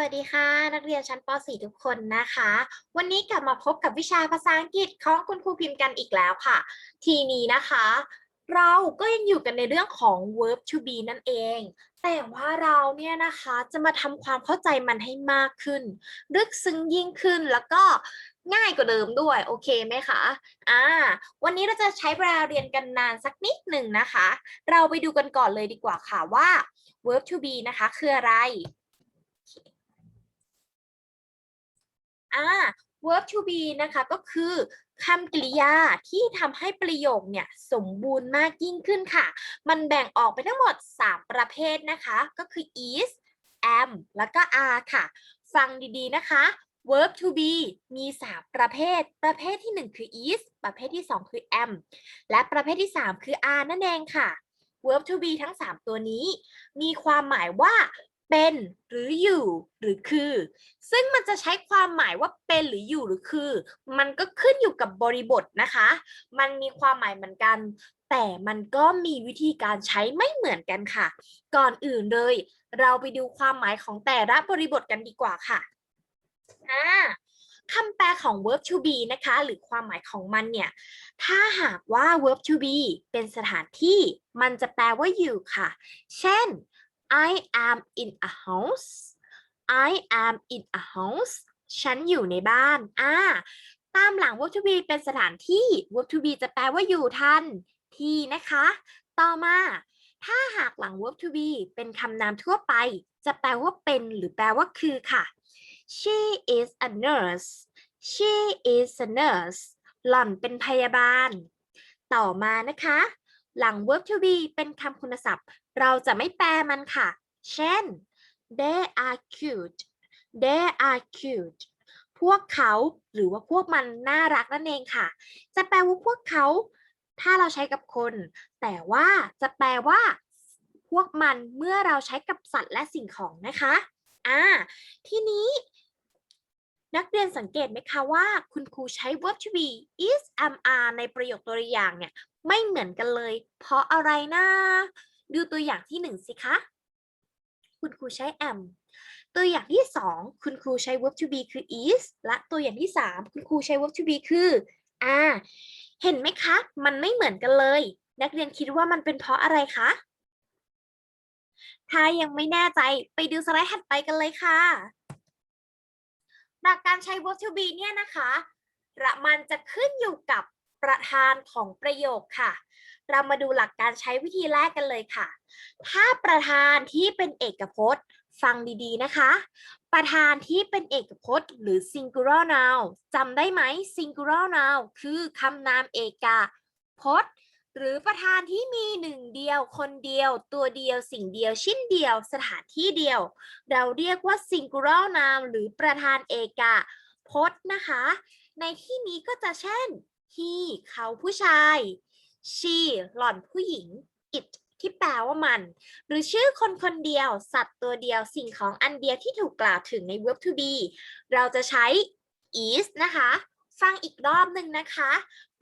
วัสดีค่ะ นักเรียนชั้นป .4 ทุกคนนะคะ วันนี้กลับมาพบกับวิชาภาษาอังกฤษของคุณครูพิมพ์กันอีกแล้วค่ะ ทีนี้นะคะ เราก็ยังอยู่กันในเรื่องของ verb to be นั่นเอง แต่ว่าเราเนี่ยนะคะจะมาทำความเข้าใจมันให้มากขึ้น ลึกซึ้งยิ่งขึ้นแล้วก็ง่ายกว่าเดิมด้วย โอเคไหมคะ อ่า วันนี้เราจะใช้เวลาเรียนกันนานสักนิดหนึ่งนะคะ เราไปดูกันก่อนเลยดีกว่าค่ะว่า verb to be นะคะ คืออะไร อ่า verb to be นะคะก็คือคำกริยาที่ทำให้ประโยคเนี่ยสมบูรณ์มากยิ่งขึ้นค่ะ มันแบ่งออกไปทั้งหมด 3 ประเภทนะคะ ก็คือ is am แล้วก็ are ค่ะ ฟังดีๆนะคะ verb to be มี 3 ประเภท ประเภทที่ 1 คือ is ประเภทที่ 2 คือ am และประเภทที่ 3 คือ are นั่นเองค่ะ verb to be ทั้ง 3 ตัวนี้ มีความหมายว่า เป็น หรืออยู่ หรือคือ ซึ่งมันจะใช้ความหมายว่าเป็นหรืออยู่หรือคือ มันก็ขึ้นอยู่กับบริบทนะคะ มันมีความหมายเหมือนกัน แต่มันก็มีวิธีการใช้ไม่เหมือนกันค่ะ ก่อนอื่นเลย เราไปดูความหมายของแต่ละบริบทกันดีกว่าค่ะอ่าคำแปลของ verb to be นะคะ หรือความหมายของมันเนี่ย ถ้าหากว่า verb to be เป็นสถานที่ มันจะแปลว่าอยู่ค่ะ เช่น I am in a house I am in a house ฉันอยู่ในบ้าน อ่า ตามหลัง verb to be เป็นสถานที่ verb to be จะแปลว่าอยู่ทัน ที่นะคะ ต่อมา ถ้าหากหลัง verb to be เป็นคำนามทั่วไป จะแปลว่าเป็นหรือแปลว่าคือค่ะ she is a nurse she is a nurse หล่อนเป็นพยาบาล ต่อมานะคะ หลัง verb to be เป็นคำคุณศัพท์ เราจะไม่แปลมันค่ะ เช่น they are cute they are cute พวกเขาหรือว่าพวกมันน่ารักนั่นเองค่ะ จะแปลว่าพวกเขา ถ้าเราใช้กับคน แต่ว่าจะแปลว่า พวกมันเมื่อเราใช้กับสัตว์และสิ่งของนะคะอ่าทีนี้นักเรียนสังเกตไหมคะว่า คุณครูใช้ verb to be is am are ในประโยคตัวอย่างเนี่ย ไม่เหมือนกันเลย เพราะอะไรนะ ดูตัวอย่างที่หนึ่งสิคะ คุณครูใช้ am ตัวอย่างที่สองคุณครูใช้ verb to be คือ is และตัวอย่างที่สามคุณครูใช้ verb to be คือ are เห็นไหมคะ มันไม่เหมือนกันเลย นักเรียนคิดว่ามันเป็นเพราะอะไรคะ ถ้ายังไม่แน่ใจไปดูสไลด์ถัดไปกันเลยค่ะหลักการใช้ verb to be เนี่ยนะคะระมันจะขึ้นอยู่กับ ประธานของประโยคค่ะ เรามาดูหลักการใช้วิธีแรกกันเลยค่ะ ถ้าประธานที่เป็นเอกพจน์ ฟังดีๆนะคะ ประธานที่เป็นเอกพจน์หรือ singular noun จำได้ไหม singular noun คือคำนามเอกพจน์หรือประธานที่มีหนึ่งเดียว คนเดียว ตัวเดียว สิ่งเดียว ชิ้นเดียว สถานที่เดียว เราเรียกว่า singular noun หรือประธานเอกพจน์นะคะ ในที่นี้ก็จะเช่น he เขาผู้ชาย she หล่อนผู้หญิง it ที่แปลว่ามัน หรือชื่อคนคนเดียว สัตว์ตัวเดียวสิ่งของอันเดียวที่ถูกกล่าวถึงใน verb to be เราจะใช้ is นะคะ ฟังอีกรอบหนึ่งนะคะ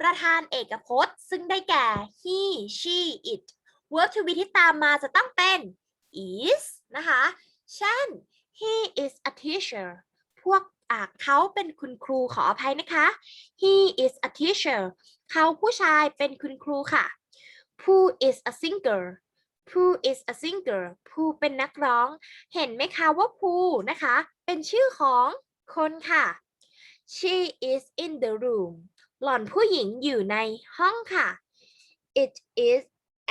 ประธานเอกพจน์ ซึ่งได้แก่ he she it verb to be ที่ตามมาจะต้องเป็น is นะคะ เช่น he is a teacher พวก อ่าเขาเป็นคุณครูขออภัยนะคะ he is a teacher เขาผู้ชายเป็นคุณครูค่ะ Pooh is a singer Pooh is a singer Pooh เป็นนักร้อง เห็นไหมคะว่า Pooh นะคะ เป็นชื่อของคนค่ะ She is in the room หล่อนผู้หญิงอยู่ในห้องค่ะ It is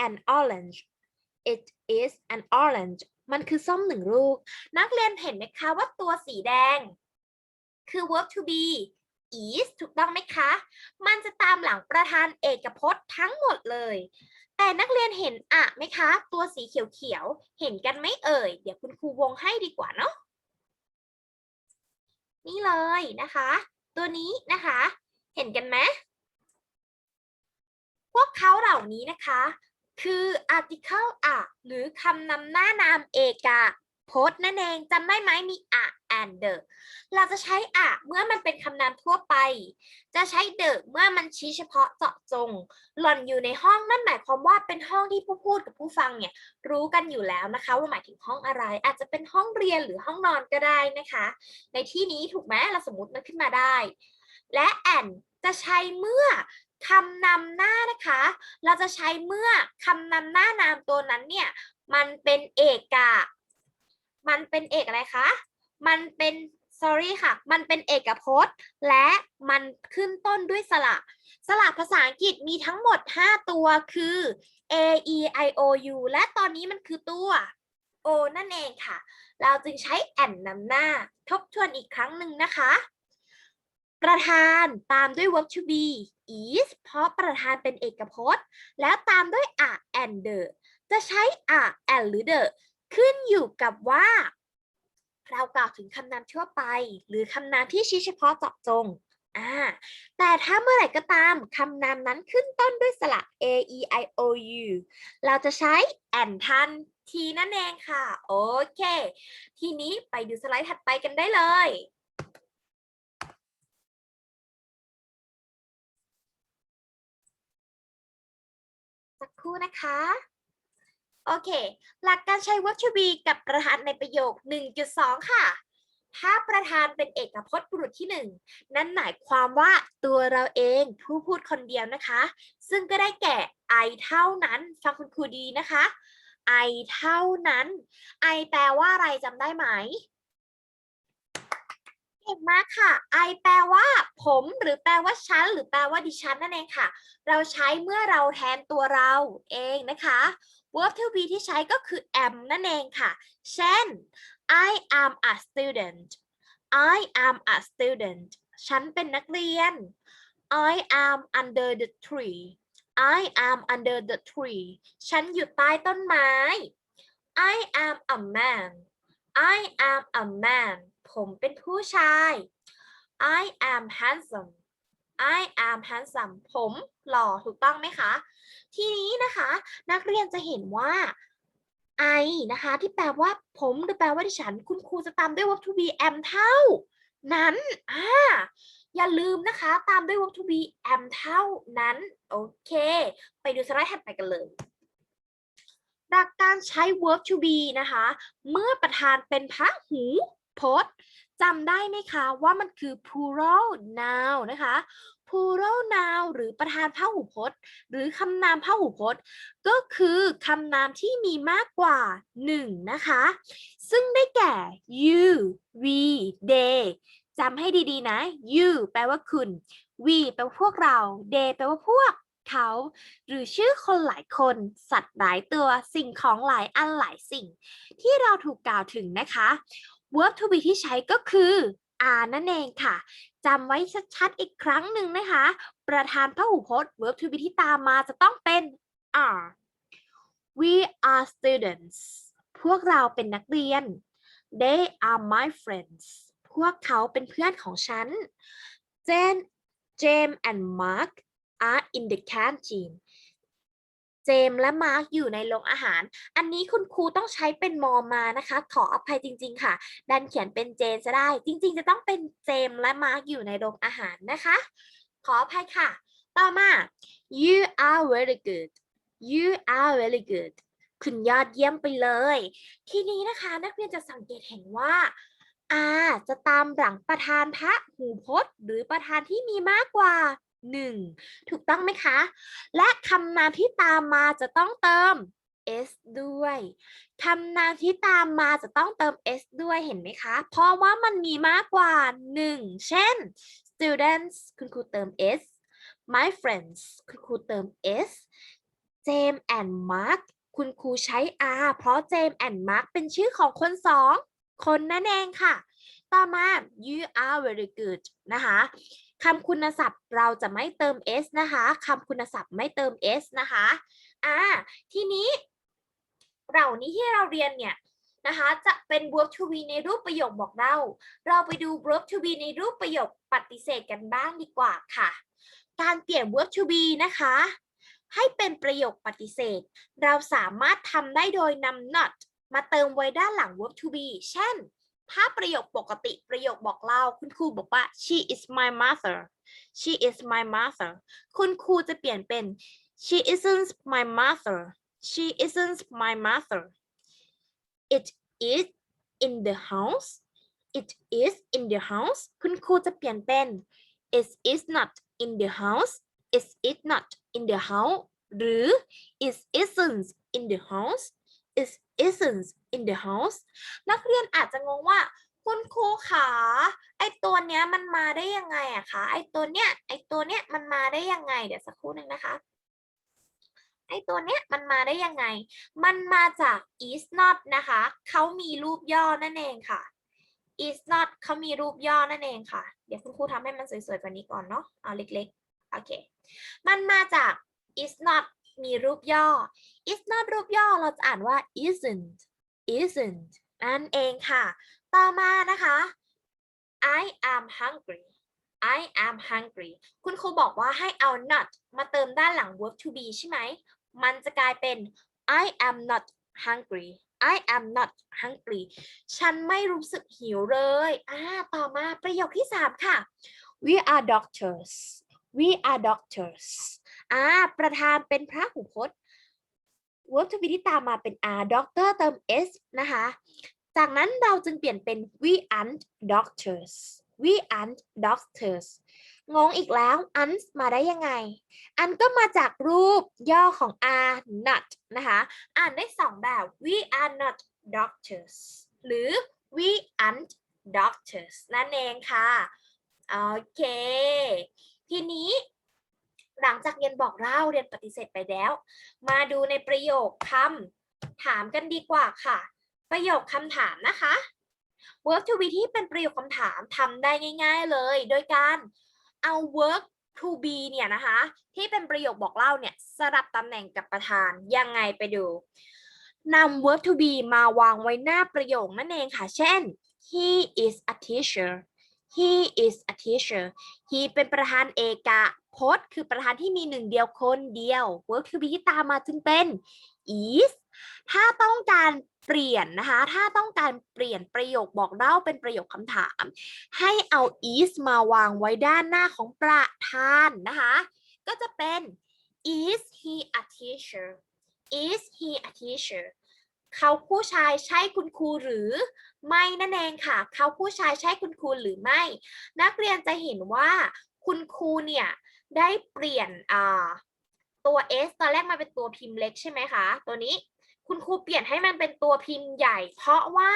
an orange It is an orange มันคือส้มหนึ่งลูก นักเรียนเห็นไหมคะว่าตัวสีแดง คือ verb to be is ถูกต้องไหมคะ มันจะตามหลังประธานเอกพจน์ทั้งหมดเลย แต่นักเรียนเห็นอะไหมคะ ตัวสีเขียวๆ เห็นกันไหมเอ่ย เดี๋ยวคุณครูวงให้ดีกว่าเนาะ นี่เลยนะคะ ตัวนี้นะคะ เห็นกันไหม พวกเขาเหล่านี้นะคะ คือ article อะหรือคำนำหน้านามเอก พจน์นั่นเองจำได้ไหมมี a and the เราจะใช้ a เมื่อมันเป็นคำนามทั่วไป จะใช้ the เมื่อมันชี้เฉพาะเจาะจง หล่อนอยู่ในห้องนั่นหมายความว่าเป็นห้องที่ผู้พูดกับผู้ฟังเนี่ยรู้กันอยู่แล้วนะคะ ว่าหมายถึงห้องอะไร อาจจะเป็นห้องเรียนหรือห้องนอนก็ได้นะคะ ในที่นี้ถูกไหมเราสมมติมันขึ้นมาได้ และ and จะใช้เมื่อคำนำหน้านะคะ เราจะใช้เมื่อคำนำหน้านามตัวนั้นเนี่ยมันเป็นเอกะ มันเป็นเอกอะไรคะ มันเป็น sorry ค่ะ มันเป็นเอกพจน์ และมันขึ้นต้นด้วยสระ สระภาษาอังกฤษมีทั้งหมด 5 ตัวคือ a e i o u และตอนนี้มันคือตัว o นั่นเองค่ะ เราจึงใช้ and นำหน้า ทบทวนอีกครั้งหนึ่งนะคะ ประธานตามด้วย verb to be is เพราะประธานเป็นเอกพจน์ แล้วตามด้วย a and the จะใช้ a and หรือ the ขึ้นอยู่กับว่า เรากล่าวถึงคำนามทั่วไป หรือคำนามที่ชี้เฉพาะเจาะจงอ่าแต่ถ้าเมื่อไหร่ก็ตามคำนามนั้นขึ้นต้นด้วยสระ a e i o u เราจะใช้ and ทันทีนั่นเองค่ะ โอเค ทีนี้ไปดูสไลด์ถัดไปกันได้เลยสักครู่นะคะ โอเค หลักการใช้ verb to be กับประธานในประโยค 1.2 ค่ะ ถ้าประธานเป็นเอกพจน์บุรุษที่ 1 นั่นหมายความว่าตัวเราเองผู้พูดคนเดียวนะคะ ซึ่งก็ได้แก่ I เท่านั้น ฟังคุณครูดีนะคะ I เท่านั้น I แปลว่าอะไรจำได้ไหมเก่งมากค่ะ I แปลว่า ผม หรือแปลว่าฉัน หรือแปลว่าดิฉันนั่นเองค่ะ เราใช้เมื่อเราแทนตัวเราเองนะคะ verb to be ที่ใช้ก็คือ am นั่นเองค่ะ เช่น I am a student I am a student ฉันเป็นนักเรียน I am under the tree I am under the tree ฉันอยู่ใต้ต้นไม้ I am a man I am a man ผมเป็นผู้ชาย I am handsome I am handsome ผมหล่อถูกต้องไหมคะ ทีนี้นะคะ นักเรียนจะเห็นว่า I นะคะ ที่แปลว่าผมหรือแปลว่าดิฉัน คุณครูจะตามด้วย verb to be am เท่า นั้นอ่าอย่าลืมนะคะ ตามด้วย verb to be am เท่านั้น โอเค ไปดูสไลด์ถัดไปกันเลยหลักการใช้ verb to be นะคะ เมื่อประธานเป็นพระหูพจน์จำได้ไหมคะว่ามันคือ plural noun นะคะ plural noun หรือประธานพหูพจน์ หรือคำนามพหูพจน์ ก็คือคำนามที่มีมากกว่าหนึ่งนะคะ ซึ่งได้แก่ you we they จำให้ดีๆนะ you แปลว่าคุณ we แปลว่าพวกเรา they แปลว่าพวกเขา หรือชื่อคนหลายคน สัตว์หลายตัวสิ่งของหลายอันหลายสิ่ง ที่เราถูกกล่าวถึงนะคะ verb to be ที่ใช้ก็คือ are นั่นเองค่ะ จำไว้ชัดๆอีกครั้งหนึ่งนะคะ ประธานพหูพจน์ verb to be ที่ตามมาจะต้องเป็น are we are students พวกเราเป็นนักเรียน they are my friends พวกเขาเป็นเพื่อนของฉัน Jane James and Mark are in the canteen เจมและมาร์กอยู่ในโรงอาหาร อันนี้คุณครูต้องใช้เป็นมอมานะคะ ขออภัยจริง ๆ ค่ะ ดันเขียนเป็นเจนจะได้ จริง ๆ จะต้องเป็นเจมและมาร์กอยู่ในโรงอาหารนะคะ ขออภัยค่ะ ต่อมา you are very good you are very good คุณยอดเยี่ยมไปเลย ทีนี้นะคะนักเรียนจะสังเกตเห็นว่า R จะตามหลังประธานพระหูพจน์ หรือประธานที่มีมากกว่า 1 ถูกต้องไหมคะ และคำนามที่ตามมาจะต้องเติม s ด้วยคำนามที่ตามมาจะต้องเติม s ด้วยเห็นไหมคะ เพราะว่ามันมีมากกว่า 1 เช่น students คุณครูเติม s my friends คุณครูเติม s James and Mark คุณครูใช้ r เพราะ James and Mark เป็นชื่อของคนสองคนนั่นเองค่ะ ต่อมา you are very good นะคะคำคุณศัพท์เราจะไม่เติม s นะคะคำคุณศัพท์ไม่เติม s นะคะอ่าทีนี้เหล่านี้ที่เราเรียนเนี่ยนะคะจะเป็น verb to be ในรูปประโยคบอกเล่า เราไปดู verb to be ในรูปประโยคปฏิเสธกันบ้างดีกว่าค่ะ การเปลี่ยน verb to be นะคะ ให้เป็นประโยคปฏิเสธ เราสามารถทำได้โดยนำ not มาเติมไว้ด้านหลัง verb to be เช่น ถ้าประโยคปกติประโยคบอกเล่าคุณครูบอกว่า she is my mother she is my mother คุณครูจะเปลี่ยนเป็น she isn't my mother she isn't my mother it is in the house it is in the house คุณครูจะเปลี่ยนเป็น it is not in the house it is not in the house หรือ it isn't in the house it isn't in the house นักเรียนอาจจะงงว่า คุณครูขาไอตัวเนี้ยมันมาได้ยังไงอะคะไอตัวเนี้ยไอตัวเนี้ยมันมาได้ยังไง เดี๋ยวสักครู่หนึ่งนะคะไอตัวเนี้ยมันมาได้ยังไง มันมาจาก is not นะคะ เขามีรูปย่อนั่นเองค่ะ is not เขามีรูปย่อนั่นเองค่ะ เดี๋ยวคุณครูทำให้มันสวยๆกว่านี้ก่อนเนาะ เอาเล็กๆ โอเค มันมาจาก is not มีรูปย่อ is not รูปย่อเราจะอ่านว่า isn't isn't นั่นเองค่ะ ต่อมานะคะ I am hungry I am hungry คุณครูบอกว่าให้เอา not มาเติมด้านหลัง verb to be ใช่ไหม มันจะกลายเป็น I am not hungry I am not hungry ฉันไม่รู้สึกหิวเลยอ่าต่อมาประโยคที่ 3 ค่ะ We are doctors We are doctors อ่าประธานเป็นพระหูพจน์ verb to be ที่ตามมาเป็น are doctor เติม s นะคะ จากนั้นเราจึงเปลี่ยนเป็น we aren't doctors we aren't doctors งงอีกแล้ว ant มาได้ยังไง อันก็มาจากรูปย่อของ are not นะคะ อ่านได้สองแบบ we are not doctors หรือ we aren't doctors นั่นเองค่ะ โอเค ทีนี้ หลังจากเรียนบอกเล่าเรียนปฏิเสธไปแล้ว มาดูในประโยคคำถามกันดีกว่าค่ะ ประโยคคำถามนะคะ verb to be ที่เป็นประโยคคำถามทำได้ง่าย ๆเลย โดยการเอา verb to be เนี่ยนะคะ ที่เป็นประโยคบอกเล่าเนี่ยสลับตำแหน่งกับประธานยังไงไปดูนำ verb to be มาวางไว้หน้าประโยคนั่นเองค่ะ เช่น he is a teacher he is a teacher he เป็นประธานเอกะ พจน์คือประธานที่มีหนึ่งเดียวคนเดียว verb to be ที่ตามมาจึงเป็น is ถ้าต้องการเปลี่ยนนะคะ ถ้าต้องการเปลี่ยนประโยคบอกเล่าเป็นประโยคคำถาม ให้เอา is มาวางไว้ด้านหน้าของประธานนะคะ ก็จะเป็น is he a teacher is he a teacher เขาผู้ชายใช่คุณครูหรือไม่นั่นเองค่ะ เขาผู้ชายใช่คุณครูหรือไม่ นักเรียนจะเห็นว่าคุณครูเนี่ย ได้เปลี่ยนตัว s ตอนแรกมาเป็นตัวพิมพ์เล็กใช่ไหมคะ ตัวนี้คุณครูเปลี่ยนให้มันเป็นตัวพิมพ์ใหญ่ เพราะว่า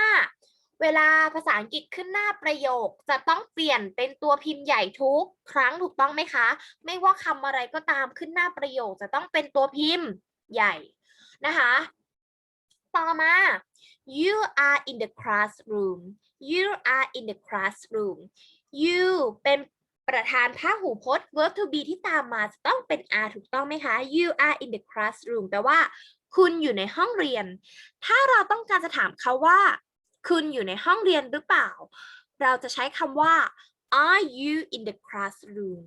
เวลาภาษาอังกฤษขึ้นหน้าประโยค จะต้องเปลี่ยนเป็นตัวพิมพ์ใหญ่ทุกครั้งถูกต้องไหมคะ ไม่ว่าคำอะไรก็ตามขึ้นหน้าประโยค จะต้องเป็นตัวพิมพ์ใหญ่นะคะ ต่อมา you are in the classroom you are in the classroom you เป็น ประธานพหูพจน์ verb to be ที่ตามมาจะต้องเป็น are ถูกต้องไหมคะ you are in the classroom แปลว่า คุณอยู่ในห้องเรียน ถ้าเราต้องการจะถามเขาว่า คุณอยู่ในห้องเรียนหรือเปล่า เราจะใช้คำว่า are you in the classroom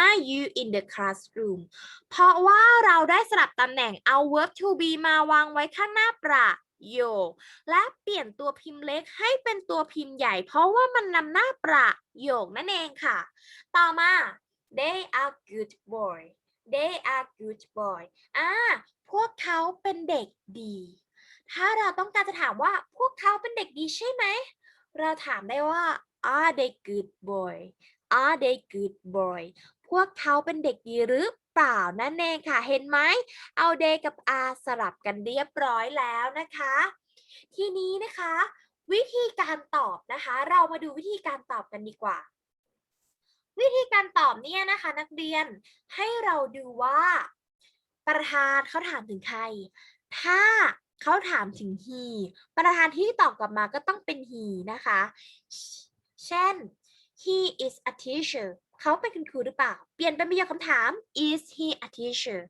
are you in the classroom เพราะว่าเราได้สลับตำแหน่งเอา verb to be มาวางไว้ข้างหน้าประ โยค และเปลี่ยนตัวพิมพ์เล็กให้เป็นตัวพิมพ์ใหญ่ เพราะว่ามันนำหน้าประโยคนั่นเองค่ะ ต่อมา they are good boy they are good boy อ่า พวกเขาเป็นเด็กดี ถ้าเราต้องการจะถามว่าพวกเขาเป็นเด็กดีใช่ไหม เราถามได้ว่า are they good boy are they good boy พวกเขาเป็นเด็กดีหรือ เปล่านั่นเองค่ะ เห็นไหมเอา they กับ are สลับกันเรียบร้อยแล้วนะคะ ทีนี้นะคะ วิธีการตอบนะคะ เรามาดูวิธีการตอบกันดีกว่า วิธีการตอบเนี่ยนะคะ นักเรียนให้เราดูว่า ประธานเขาถามถึงใคร ถ้าเขาถามถึง he ประธานที่ตอบกลับมาก็ต้องเป็น he นะคะ เช่น he is a teacher เขาเป็นคุณครูหรือเปล่า เปลี่ยนเป็นประโยคคำถาม is he a teacher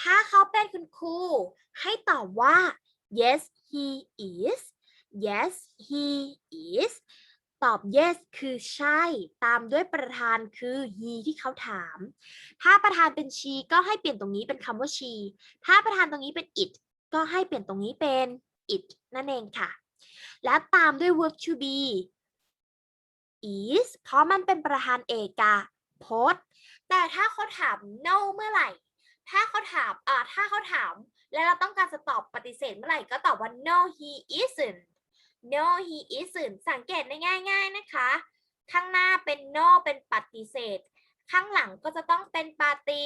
ถ้าเขาเป็นคุณครูให้ตอบว่า yes he is yes he is ตอบ yes คือใช่ ตามด้วยประธานคือ he ที่เขาถาม ถ้าประธานเป็น she ก็ให้เปลี่ยนตรงนี้เป็นคำว่า she ถ้าประธานตรงนี้เป็น it ก็ให้เปลี่ยนตรงนี้เป็น it นั่นเองค่ะ และตามด้วย verb to be is เพราะมันเป็นประธานเอกาพจน์ แต่ถ้าเขาถาม no เมื่อไหร่ ถ้าเขาถามอ่าถ้าเขาถาม แล้วเราต้องการจะตอบปฏิเสธเมื่อไหร่ก็ตอบว่า no he isn't no he isn't สังเกตได้ง่าย ๆนะคะ ข้างหน้าเป็น no เป็นปฏิเสธ ข้างหลังก็จะต้องเป็นปฏิ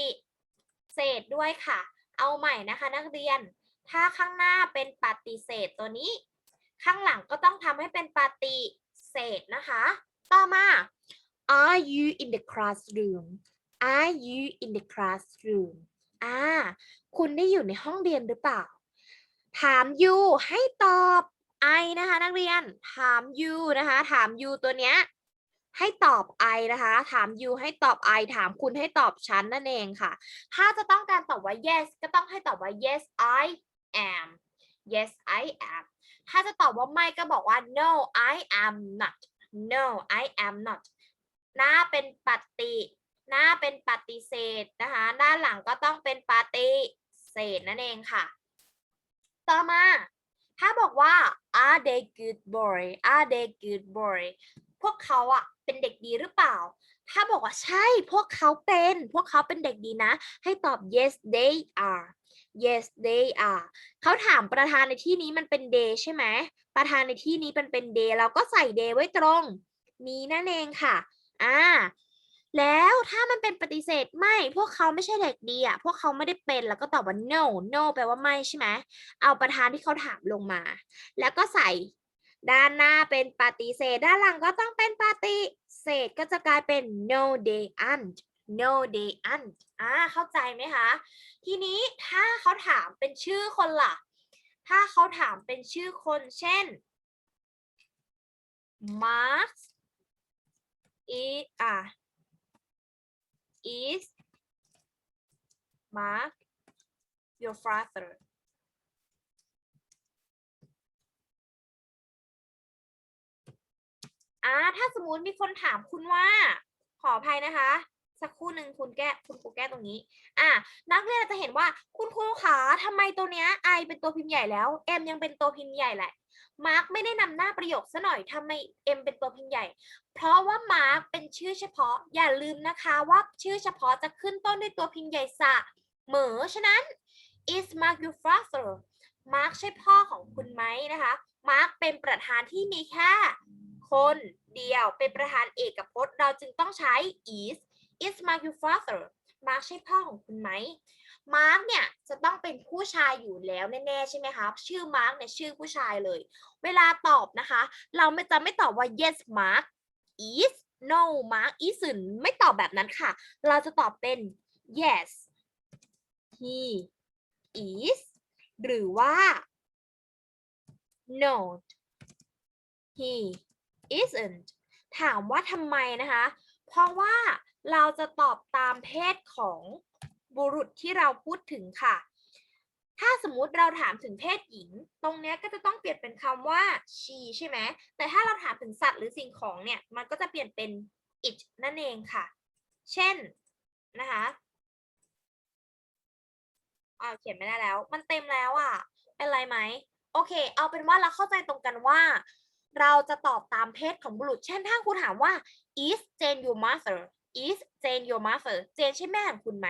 เสธด้วยค่ะ เอาใหม่นะคะนักเรียน ถ้าข้างหน้าเป็นปฏิเสธตัวนี้ ข้างหลังก็ต้องทำให้เป็นปฏิเสธนะคะ ต่อมา Are you in the classroom Are you in the classroom อ่า คุณได้อยู่ในห้องเรียนหรือเปล่า ถาม you ให้ตอบ I นะคะนักเรียน ถาม you นะคะ ถาม you ตัวเนี้ยให้ตอบ I นะคะ ถาม you ให้ตอบ I ถามคุณให้ตอบฉันนั่นเองค่ะ ถ้าจะต้องการตอบว่า yes ก็ต้องให้ตอบว่า yes I am yes I am ถ้าจะตอบว่าไม่ก็บอกว่า no I am not no I am not หน้าเป็นปฏิหน้าเป็นปฏิเสธนะคะด้านหลังก็ต้องเป็นปฏิเสธนั่นเองค่ะ ต่อมา ถ้าบอกว่า are they good boy are they good boy พวกเขาอะเป็นเด็กดีหรือเปล่า ถ้าบอกว่าใช่ พวกเขาเป็น พวกเขาเป็นเด็กดีนะ ให้ตอบ yes they are yes they are เขาถามประธานในที่นี้มันเป็น they ใช่ไหมประธานในที่นี้เป็นเป็น they เราก็ใส่ they ไว้ตรง นี้นั่นเองค่ะอ่าแล้วถ้ามันเป็นปฏิเสธไม่พวกเขาไม่ใช่เด็กดีอะพวกเขาไม่ได้เป็นแล้วก็ตอบว่า no no แปลว่าไม่ใช่ไหมเอาประธานที่เขาถามลงมา แล้วก็ใส่ด้านหน้าเป็นปฏิเสธ ด้านหลังก็ต้องเป็นปฏิเสธก็จะกลายเป็น no they aren't no they aren't อ่าเข้าใจไหมคะ ทีนี้ถ้าเขาถามเป็นชื่อคนล่ะ ถ้าเขาถามเป็นชื่อคนเช่น Mark is อะ is Mark your father อ่าถ้าสมมุติมีคนถามคุณว่า ขออภัยนะคะ สักครู่หนึ่งคุณแก้คุณครูแก้ตรงนี้ อะนักเรียนจะเห็นว่าคุณครูขาทำไมตัวเนี้ย I เป็นตัวพิมพ์ใหญ่แล้ว M ยังเป็นตัวพิมพ์ใหญ่แหละมาร์กไม่ได้นำหน้าประโยคซะหน่อยทำไม M เป็นตัวพิมพ์ใหญ่ เพราะว่ามาร์กเป็นชื่อเฉพาะ อย่าลืมนะคะว่าชื่อเฉพาะจะขึ้นต้นด้วยตัวพิมพ์ใหญ่สะเหมอฉะนั้น is Mark your father มาร์กใช่พ่อของคุณไหมนะคะ มาร์กเป็นประธานที่มีแค่คนเดียว เป็นประธานเอกพจน์ เราจึงต้องใช้ is is Mark your father มาร์กใช่พ่อของคุณไหม มาร์กเนี่ยจะต้องเป็นผู้ชายอยู่แล้วแน่ๆใช่ไหมคะ ชื่อมาร์กเนี่ยชื่อผู้ชายเลย เวลาตอบนะคะ เราไม่จะไม่ตอบว่า yes Mark is no Mark isn't ไม่ตอบแบบนั้นค่ะ เราจะตอบเป็น yes he is หรือว่า no he isn't ถามว่าทำไมนะคะ เพราะว่า เราจะตอบตามเพศของบุรุษที่เราพูดถึงค่ะ ถ้าสมมุติเราถามถึงเพศหญิง ตรงเนี้ยก็จะต้องเปลี่ยนเป็นคำว่า she ใช่ไหม แต่ถ้าเราถามถึงสัตว์หรือสิ่งของเนี่ย มันก็จะเปลี่ยนเป็น it นั่นเองค่ะ เช่นนะคะอ่าเขียนไม่ได้แล้ว มันเต็มแล้วอะ เป็นไรไหม โอเค เอาเป็นว่าเราเข้าใจตรงกันว่า เราจะตอบตามเพศของบุรุษ เช่นถ้าครูถามว่า is Jane your mother is Jane your mother Jane ใช่แม่ของคุณไหม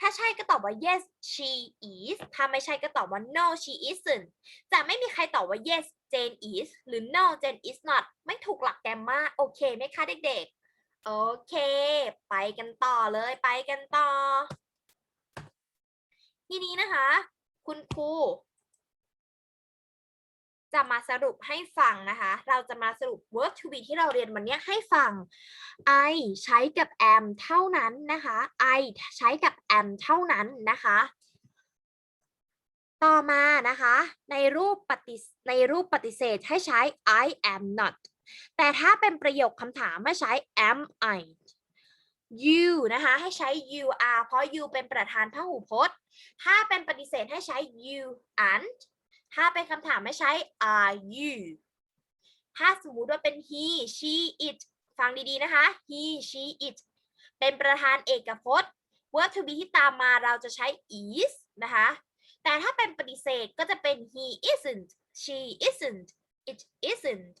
ถ้าใช่ก็ตอบว่า yes she is ถ้าไม่ใช่ก็ตอบว่า no she isn't จะไม่มีใครตอบว่า yes Jane is หรือ no Jane is not ไม่ถูกหลักแกมมาโอเคไหมคะเด็กๆ โอเค ไปกันต่อเลยไปกันต่อ ทีนี้นะคะ คุณครู จะมาสรุปให้ฟังนะคะ เราจะมาสรุป verb to be ที่เราเรียนวันนี้ให้ฟัง I ใช้กับ am เท่านั้นนะคะ I ใช้กับ am เท่านั้นนะคะ ต่อมานะคะ ในรูปปฏิในรูปปฏิเสธให้ใช้ I am not แต่ถ้าเป็นประโยคคำถามให้ใช้ am I you นะคะ ให้ใช้ you are เพราะ you เป็นประธานพหูพจน์ ถ้าเป็นปฏิเสธให้ใช้ you aren't ถ้าเป็นคำถามให้ใช้ are you ถ้าสมมติว่าเป็น he she it ฟังดีๆนะคะ he she it เป็นประธานเอกพจน์ verb to be ที่ตามมาเราจะใช้ is นะคะ แต่ถ้าเป็นปฏิเสธก็จะเป็น he isn't she isn't it isn't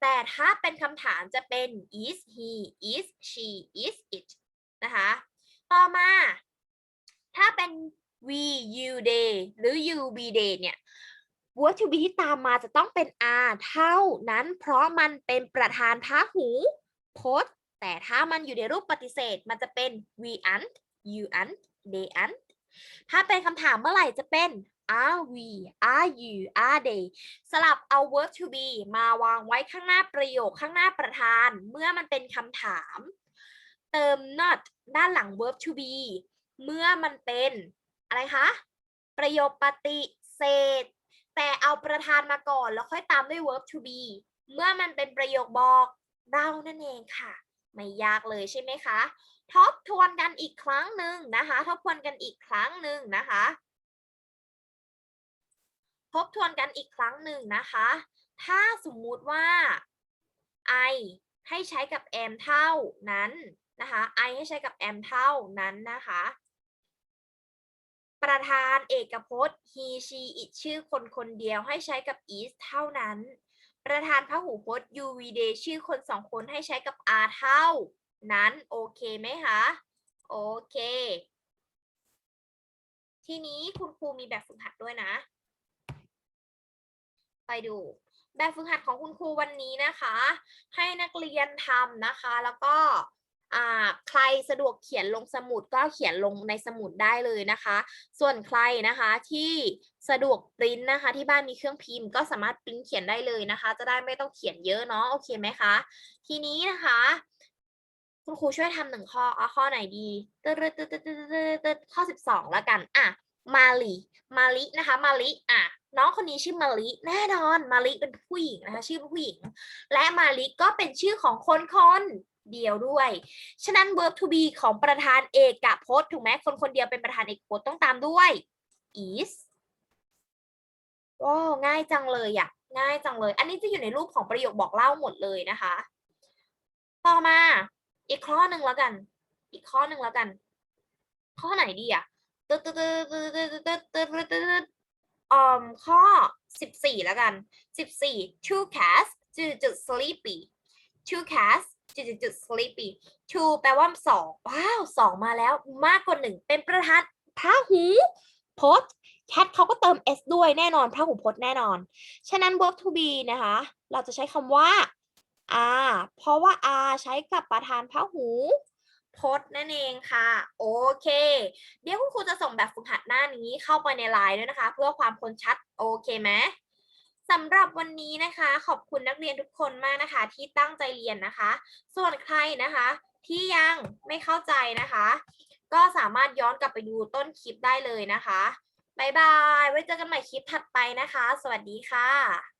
แต่ถ้าเป็นคำถามจะเป็น is he is she is it นะคะ ต่อมา ถ้าเป็น we you they หรือ you be they เนี่ย verb to be ที่ตามมาจะต้องเป็น are เท่านั้น เพราะมันเป็นประธานพหูพจน์ แต่ถ้ามันอยู่ในรูปปฏิเสธ มันจะเป็น we aren't you aren't they aren't ถ้าเป็นคำถามเมื่อไหร่จะเป็น are we are you are they สลับเอา verb to be มาวางไว้ข้างหน้าประโยคข้างหน้าประธาน เมื่อมันเป็นคำถาม เติม not ด้านหลัง verb to be เมื่อมันเป็นอะไรคะ ประโยคปฏิเสธ แต่เอาประธานมาก่อนแล้วค่อยตามด้วย verb to be เมื่อมันเป็นประโยคบอกเรานั่นเองค่ะ ไม่ยากเลยใช่ไหมคะทบทวนกันอีกครั้งหนึ่งนะคะทบทวนกันอีกครั้งหนึ่งนะคะทบทวนกันอีกครั้งหนึ่งนะคะ ถ้าสมมุติว่า I ให้ใช้กับ am เท่านั้นนะคะ I ให้ใช้กับ am เท่านั้นนะคะ ประธานเอกพจน์ he she it ชื่อคนคนเดียวให้ใช้กับ is เท่านั้น ประธานพหูพจน์ you we they ชื่อคนสองคนให้ใช้กับ are เท่า นั้นโอเคไหมคะโอเค ทีนี้คุณครูมีแบบฝึกหัดด้วยนะ ไปดูแบบฝึกหัดของคุณครูวันนี้นะคะ ให้นักเรียนทำนะคะ แล้วก็ ใครสะดวกเขียนลงสมุดก็เขียนลงในสมุดได้เลยนะคะ ส่วนใครนะคะที่สะดวกปริ้นนะคะ ที่บ้านมีเครื่องพิมพ์ก็สามารถปริ้นเขียนได้เลยนะคะ จะได้ไม่ต้องเขียนเยอะเนาะโอเคไหมคะทีนี้นะคะคุณครูช่วยทำหนึ่งข้อเอาข้อไหนดีตึ๊ดตึ๊ดตึ๊ดตึ๊ดตึ๊ดข้อสิบสองแล้วกันอะมาลีมาลินะคะ มาลิอะน้องคนนี้ชื่อมาลิแน่นอนมาลิเป็นผู้หญิงนะคะ ชื่อผู้หญิง และมาลิก็เป็นชื่อของคนคน เดียวด้วย ฉะนั้น verb to be ของประธานเอกพจน์ถูกไหมคนคนเดียวเป็นประธานเอกพจน์ต้องตามด้วย is โอ้ง่ายจังเลยอะง่ายจังเลย อันนี้จะอยู่ในรูปของประโยคบอกเล่าหมดเลยนะคะ ต่อมาอีกข้อหนึ่งแล้วกัน อีกข้อหนึ่งแล้วกัน ข้อไหนดีอะตึ๊ดตึ๊ดตึ๊ดตึ๊ดตึ๊ดตึ๊ดตึ๊ดตึ๊ดตึ๊ดอืมข้อสิบสี่แล้วกันสิบสี่ two cats จุดจุด sleepy two cats จุดจุดจุด sleepy two แปลว่าสองว้าวสองมาแล้วมากกว่าหนึ่งเป็นประธานพระหูพจน์ cat เขาก็เติม s ด้วยแน่นอนพระหูพจน์แน่นอน ฉะนั้น verb to be นะคะ เราจะใช้คำว่า are เพราะว่า are ใช้กับประธานพระหูพจน์นั่นเองค่ะ โอเค เดี๋ยวคุณครูจะส่งแบบฝึกหัดหน้านี้เข้าไปในไลน์ด้วยนะคะ เพื่อความคมชัด โอเคไหม สำหรับวันนี้นะคะ ขอบคุณนักเรียนทุกคนมากนะคะ ที่ตั้งใจเรียนนะคะ ส่วนใครนะคะ ที่ยังไม่เข้าใจนะคะ ก็สามารถย้อนกลับไปดูต้นคลิปได้เลยนะคะบ๊ายบาย ไว้เจอกันใหม่คลิปถัดไปนะคะ สวัสดีค่ะ